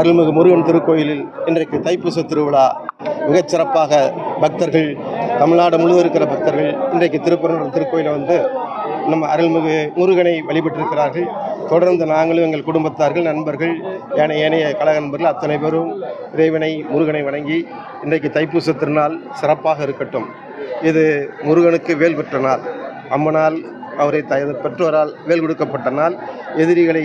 அருள்மிகு முருகன் திருக்கோயிலில் இன்றைக்கு தைப்பூச திருவிழா மிகச்சிறப்பாக பக்தர்கள் தமிழ்நாடு முழுவதும் இருக்கிற பக்தர்கள் இன்றைக்கு திருப்பரங்குன்ற திருக்கோயிலை வந்து நம்ம அருள்மிகு முருகனை வழிபட்டிருக்கிறார்கள். தொடர்ந்து நாங்களும் எங்கள் குடும்பத்தார்கள் நண்பர்கள் ஏனைய ஏனைய கழக நண்பர்கள் அத்தனை பேரும் இறைவனை முருகனை வணங்கி இன்றைக்கு தைப்பூச திருநாள் சிறப்பாக இருக்கட்டும். இது முருகனுக்கு வேல் பெற்ற நாள். அம்மனால் அவரை தனது பெற்றோரால் வேல் கொடுக்கப்பட்ட நாள் எதிரிகளை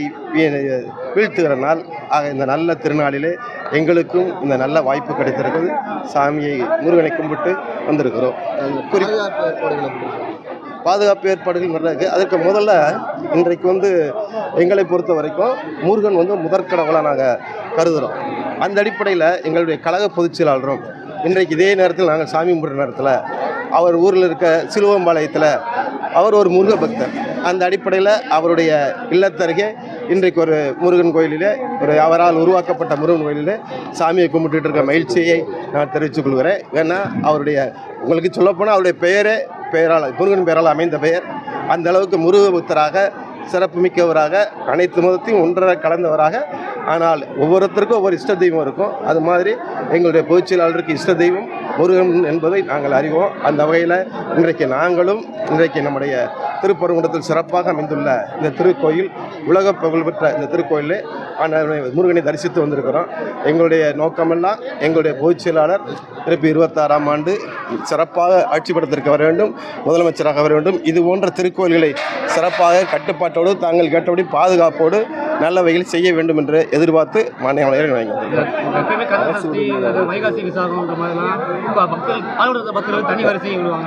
வீழ்த்துகிற நாள். ஆக இந்த நல்ல திருநாளிலே எங்களுக்கும் இந்த நல்ல வாய்ப்பு கிடைத்திருக்கிறது. சாமியை முருகனை கும்பிட்டு வந்திருக்கிறோம். பாதுகாப்பு ஏற்பாடுகள் நிறைய அதற்கு முதல்ல இன்றைக்கு வந்து எங்களை பொறுத்த வரைக்கும் முருகன் வந்து முதற்கடவுளாக நாங்கள் கருதுகிறோம் அந்த அடிப்படையில் எங்களுடைய கழக பொதுச் செயலாளரும் இன்றைக்கு இதே நேரத்தில் நாங்கள் சாமி கும்பிட்ற நேரத்தில் அவர் ஊரில் இருக்க சிலுவம்பாளையத்தில் அவர் ஒரு முருக பக்தர். அந்த அடிப்படையில் அவருடைய இல்லத்தருகே இன்றைக்கு ஒரு முருகன் கோயிலிலே ஒரு அவரால் உருவாக்கப்பட்ட முருகன் கோயிலிலே சாமியை கும்பிட்டுட்டு இருக்க மகிழ்ச்சியை நான் தெரிவித்துக் கொள்கிறேன். ஏன்னா அவருடைய உங்களுக்கு சொல்லப்போனால் அவருடைய பெயரே பெயரால் முருகன் பெயரால் அமைந்த பெயர். அந்த அளவுக்கு முருக பக்தராக சிறப்புமிக்கவராக அனைத்து மதத்தையும் ஒன்றரை கலந்தவராக ஆனால் ஒவ்வொருத்தருக்கும் ஒவ்வொரு இஷ்ட தெய்வம் இருக்கும். அது மாதிரி எங்களுடைய பொதுச் செயலாளருக்கு இஷ்ட தெய்வம் முருகன் என்பதை நாங்கள் அறிவோம். அந்த வகையில் இன்றைக்கு நாங்களும் இன்றைக்கு நம்முடைய திருப்பரங்குன்றத்தில் சிறப்பாக அமைந்துள்ள இந்த திருக்கோயில் உலக புகழ்பெற்ற இந்த திருக்கோயிலே முருகனை தரிசித்து வந்திருக்கிறோம். எங்களுடைய நோக்கமெல்லாம் எங்களுடைய பொதுச் செயலாளர் திருப்பி இருபத்தாறாம் ஆண்டு சிறப்பாக ஆட்சி படத்திற்கு வர வேண்டும் முதலமைச்சராக வர வேண்டும். இது போன்ற திருக்கோயில்களை சிறப்பாக கட்டுப்பாட்டோடு தாங்கள் கேட்டபடி பாதுகாப்போடு நல்ல வகையில் செய்ய வேண்டும் என்று எதிர்பார்த்து மாநில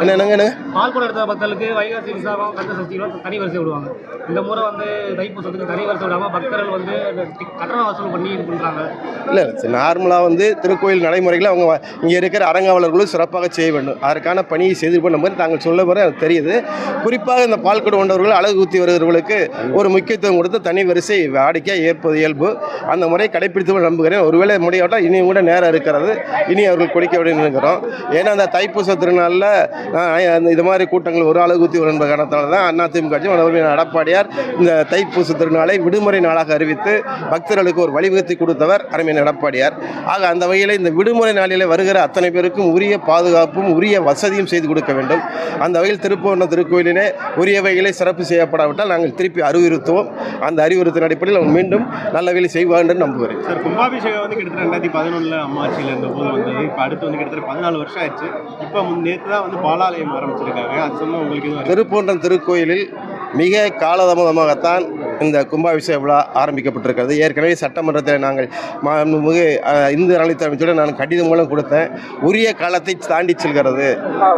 என்னங்க என்ன பால் குடம் எடுத்த பக்தர்களுக்கு வைகாசி விசாகம் கந்த சஷ்டிலாம் தனி வரிசை விடுவாங்க. இந்த முறை வந்து தைப்பூசத்துக்கு தனி வரிசை விடாமல் பக்தர்கள் வந்து டி- கட்டண வசூல் பண்ணி இது பண்ணுறாங்க இல்லை நார்மலாக வந்து திருக்கோயில் நடைமுறைகளை அவங்க இங்கே இருக்கிற அறங்காவலர்களும் சிறப்பாக செய்ய வேண்டும். அதற்கான பணியை செய்து பண்ண மாதிரி தாங்கள் சொல்ல வர தெரியுது. குறிப்பாக இந்த பால்குட கொண்டவர்கள் அழகு ஊற்றி வருகிறவர்களுக்கு ஒரு முக்கியத்துவம் கொடுத்து தனி வரிசை வாடிக்கையாக ஏற்பது இயல்பு. அந்த முறையை கடைபிடித்து நம்புகிறேன். ஒருவேளை முடியாட்டால் இனியும் கூட நேரம் இருக்கிறது. இனி அவர்கள் குடிக்க வேண்டும் இருக்கிறோம். ஏன்னா அந்த தைப்பூச திருநாளில் அந்த இது மாதிரி கூட்டங்கள் ஒரு அளவு ஊற்றி வரும் என்ற காரணத்தால் தான் அதிமுக கட்சி எடப்பாடியார் இந்த தைப்பூச திருநாளை விடுமுறை நாளாக அறிவித்து பக்தர்களுக்கு ஒரு வழிவகுத்தி கொடுத்தவர் அருமையான எடப்பாடியார் ஆக அந்த வகையில் இந்த விடுமுறை நாளில் வருகிற அத்தனை பேருக்கும் உரிய பாதுகாப்பும் உரிய வசதியும் செய்து கொடுக்க வேண்டும். அந்த வகையில் திருப்பூர்ண திருக்கோயிலிலே உரிய வகையிலே சிறப்பு செய்யப்படாவிட்டால் நாங்கள் திருப்பி அறிவுறுத்துவோம். அந்த அறிவுறுத்தின் அடிப்படையில் அவங்க மீண்டும் நல்ல வகையில் செய்வார் என்று நம்புகிறேன். சார் கும்பாபிஷேகம் வந்து கிட்டத்தட்ட ரெண்டாயிரத்தி பதினொன்றில் அம்மா ஆட்சியில் இருந்தபோது வந்தது இப்போ அடுத்து வந்து கிட்டத்தட்ட பதினாலு வருஷம் ஆயிடுச்சு. இப்போ நேற்று தான் வந்து பாலாலயம் ஆரம்பிச்சிருக்காங்க. அது சொன்னால் உங்களுக்கு எதுவும் திருப்பூன்றன் திருக்கோயிலில் மிக காலதாமதமாகத்தான் இந்த கும்பாபிஷேக விழா ஆரம்பிக்கப்பட்டிருக்கிறது. ஏற்கனவே சட்டமன்றத்தில் நாங்கள் மாண்புமிகு இந்து அறநிலையத்துறை அமைச்சரிடம் நான் கடிதம் மூலம் கொடுத்தேன். உரிய காலத்தை தாண்டி செல்கிறது.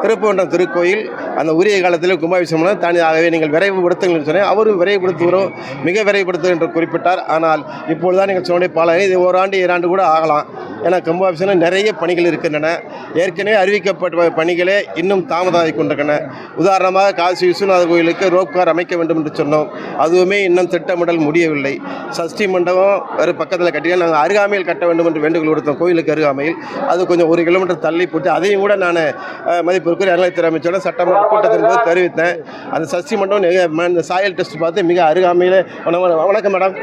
திருப்பவன்றம் திருக்கோயில் அந்த உரிய காலத்தில் கும்பாபிஷேகம் தாண்டி ஆகவே நீங்கள் விரைவுபடுத்துங்கள் சொன்னேன். அவரும் விரைவுபடுத்துகிறோம் மிக விரைவுபடுத்து என்று குறிப்பிட்டார். ஆனால் இப்பொழுதுதான் நீங்கள் சொன்ன பாலம் இது ஓராண்டு இரண்டு கூட ஆகலாம். ஏன்னா கும்பாபிஷேகம் நிறைய பணிகள் இருக்கின்றன. ஏற்கனவே அறிவிக்கப்பட்ட பணிகளே இன்னும் தாமதமாகி கொண்டிருக்கின்றன. உதாரணமாக காசி விஸ்வநாதர் கோயிலுக்கு ரோப்கார் அமைக்க வேண்டும் என்று சொன்னோம். அதுவுமே இன்னும் திட்டமிடல் முடியவில்லை. சஷ்டி மண்டபம் வேறு பக்கத்தில் கட்டினா நாங்கள் அருகாமையில் கட்ட வேண்டும் என்று வேண்டுகோள் கொடுத்தோம் கோயிலுக்கு அருகாமையில். அது கொஞ்சம் ஒரு கிலோமீட்டர் தள்ளி போட்டு அதையும் கூட நான் மதிப்பிற்குரிய அறநிலையத்துறை அமைச்சரோட சட்டமன்ற கூட்டத்தின் போது தெரிவித்தேன். அந்த சஷ்டி மண்டபம் மிக ம- இந்த சாயல் டெஸ்ட் பார்த்து மிக அருகாமையில் வணக்கம் மேடம்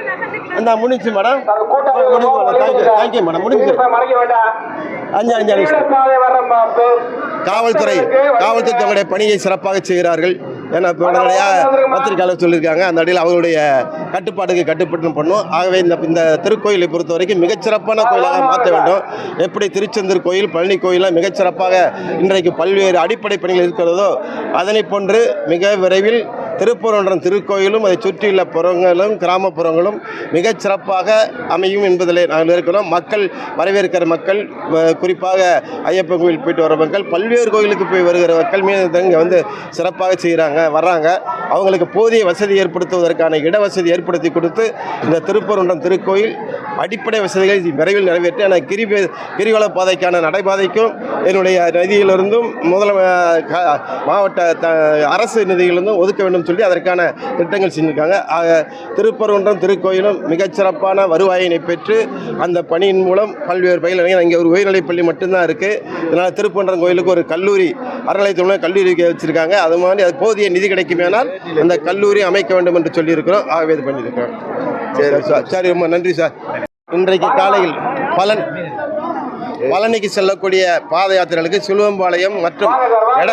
அந்த முடிஞ்சு மேடம் தேங்க்யூ தேங்க்யூ மேடம் முடிஞ்சு அஞ்சு அஞ்சு நிமிஷம். காவல்துறை காவல்துறை தங்களுடைய பணியை சிறப்பாக செய்கிறார்கள். ஏன்னா இப்போ உடனடியாக பத்திரிகையாளர் சொல்லியிருக்காங்க. அந்த அடியில் அவர்களுடைய கட்டுப்பாட்டுக்கு கட்டுப்பட்டு பண்ணும் ஆகவே இந்த இந்த திருக்கோயிலை பொறுத்த வரைக்கும் மிகச்சிறப்பான கோயிலாக மாற்ற வேண்டும். எப்படி திருச்செந்தூர் கோயில் பழனி கோயிலாம் மிகச்சிறப்பாக இன்றைக்கு பல்வேறு அடிப்படை பணிகள் இருக்கிறதோ அதனை போன்று மிக விரைவில் திருப்பரங்குன்றம் திருக்கோயிலும் அதை சுற்றியுள்ள புறங்களும் கிராமப்புறங்களும் மிகச் சிறப்பாக அமையும் என்பதில் நாங்கள் இருக்கிறோம். மக்கள் வரவேற்கிற மக்கள் வ- குறிப்பாக ஐயப்பன் கோயில் போயிட்டு வர மக்கள் பல்வேறு கோயிலுக்கு போய் வருகிற மக்கள் மீது இங்கே வந்து சிறப்பாக செய்கிறாங்க வர்றாங்க. அவங்களுக்கு போதிய வசதி ஏற்படுத்துவதற்கான இட வசதி ஏற்படுத்தி கொடுத்து இந்த திருப்பரங்குன்றம் திருக்கோயில் அடிப்படை வசதிகளை விரைவில் நிறைவேற்றி ஆனால் கிரி கிரிவல பாதைக்கான நடைபாதைக்கும் என்னுடைய நிதியிலிருந்தும் முதல க- மாவட்ட த அரசு நிதியிலிருந்தும் ஒதுக்க வேண்டும் சொல்லி அதற்கான திட்டங்கள் செஞ்சுருக்காங்க. ஆக திருப்பரங்குன்றம் திருக்கோயிலும் மிகச்சிறப்பான வருவாயினை பெற்று அந்த பணியின் மூலம் பல்வேறு பயிலங்கள் இங்கே ஒரு உயர்நிலைப் பள்ளி மட்டும்தான் இருக்குது இதனால் திருப்பரங்குன்றம் கோயிலுக்கு ஒரு கல்லூரி அறநிலையத்துறை கல்லூரி வச்சுருக்காங்க. அது மாதிரி அது போதிய நிதி கிடைக்குமேனால் அந்த கல்லூரி அமைக்க வேண்டும் என்று சொல்லியிருக்கிறோம். ஆகவே இது பண்ணியிருக்கிறோம். சரி சார் சரி ரொம்ப நன்றி சார். இன்றைக்கு காலையில் பலன் பழனிக்கு செல்லக்கூடிய பாத யாத்திரைகளுக்கு சிலுவம்பாளையம் மற்றும் எட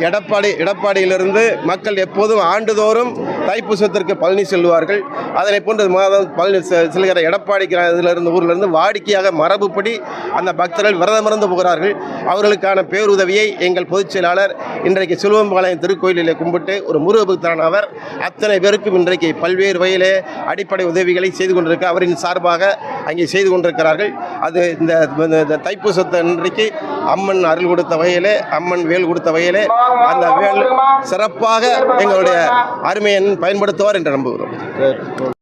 எடப்பாடி எடப்பாடியிலிருந்து மக்கள் எப்போதும் ஆண்டுதோறும் தைப்பூசத்திற்கு பழனி செல்வார்கள். அதனை போன்று மாதம் பழனி செல்கிற எடப்பாடி இதிலிருந்து ஊரிலிருந்து வாடிக்கையாக மரபுப்படி அந்த பக்தர்கள் விரதமிருந்து போகிறார்கள். அவர்களுக்கான பேருதவியை எங்கள் பொதுச் செயலாளர் இன்றைக்கு சிலுவம்பாளையம் திருக்கோயிலிலே கும்பிட்டு ஒரு முருக பக்தரான அவர் அத்தனை பேருக்கும் இன்றைக்கு பல்வேறு வகையிலே அடிப்படை உதவிகளை செய்து கொண்டிருக்க அவரின் சார்பாக அங்கே செய்து கொண்டிருக்கிறார்கள். அது இந்த இந்த தைப்பூசத்தை இன்றைக்கு அம்மன் அருள் கொடுத்த வகையிலே அம்மன் வேல் கொடுத்த வகையிலே அந்த வேல் சிறப்பாக எங்களுடைய அருமையன் பயன்படுத்துவார் என்று நம்புகிறோம்.